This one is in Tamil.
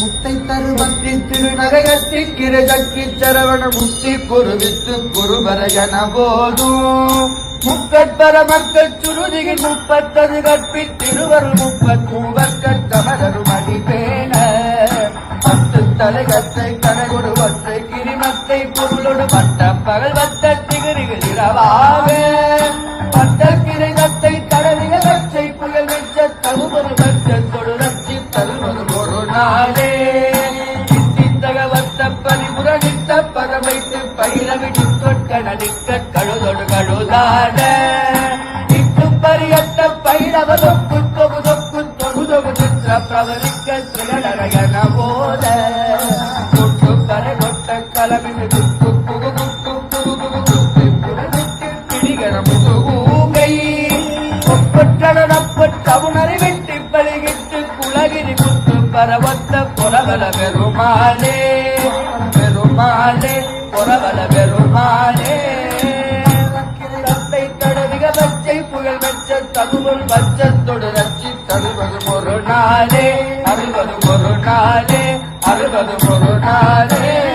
முத்தை தருவத்தி திருநகரத்தி கிரஜக்கி சரவண முத்தி குருவித்து குருவரையன போதும். முக்கட்பர மக்கள் சுருதியில் முப்பத்தது கற்பி திருவருள் முப்பத்தூவர்க்கட் தமரரும் அடிப்பேன பத்து தலைகத்தை கனகொடு ஒற்றை கிரிமத்தை பொருளோடு பட்ட பகல் வட்ட திகிரிகள் இரவாவே. ஒரு சித்தித்தக வத்த பரிபுரணித்த பரமைத்து பயிரவிடி தொட்க கழுதொடு கழுதாட. இட்டு பரியத்த பயிரவ தொக்கு தொகு தொக்கு தொகு தொகு சித்திர பிரவரிக்க திரடரகன போத தொட்டு கரை கொட்ட கலமின் துக்கு புகு குக்கு புகு புகு துக்கு புரவிட்டு பிடிகர முதுகூகை ஒப்பற்றடப்பட்டவுணரை வெட்டி பழகிட்டு குலகிரி குத்து பரவத்த பொறவல பெருமாளே. பெருமாளே பொறவல பெருமாளே. தந்தை தடவிக பச்சை புகழ் வெச்ச தகுமுள் பச்சத்தோடு ரச்சி தருவது ஒரு நாளே. அறுபது ஒரு நாளே அறுபது ஒரு நாளே.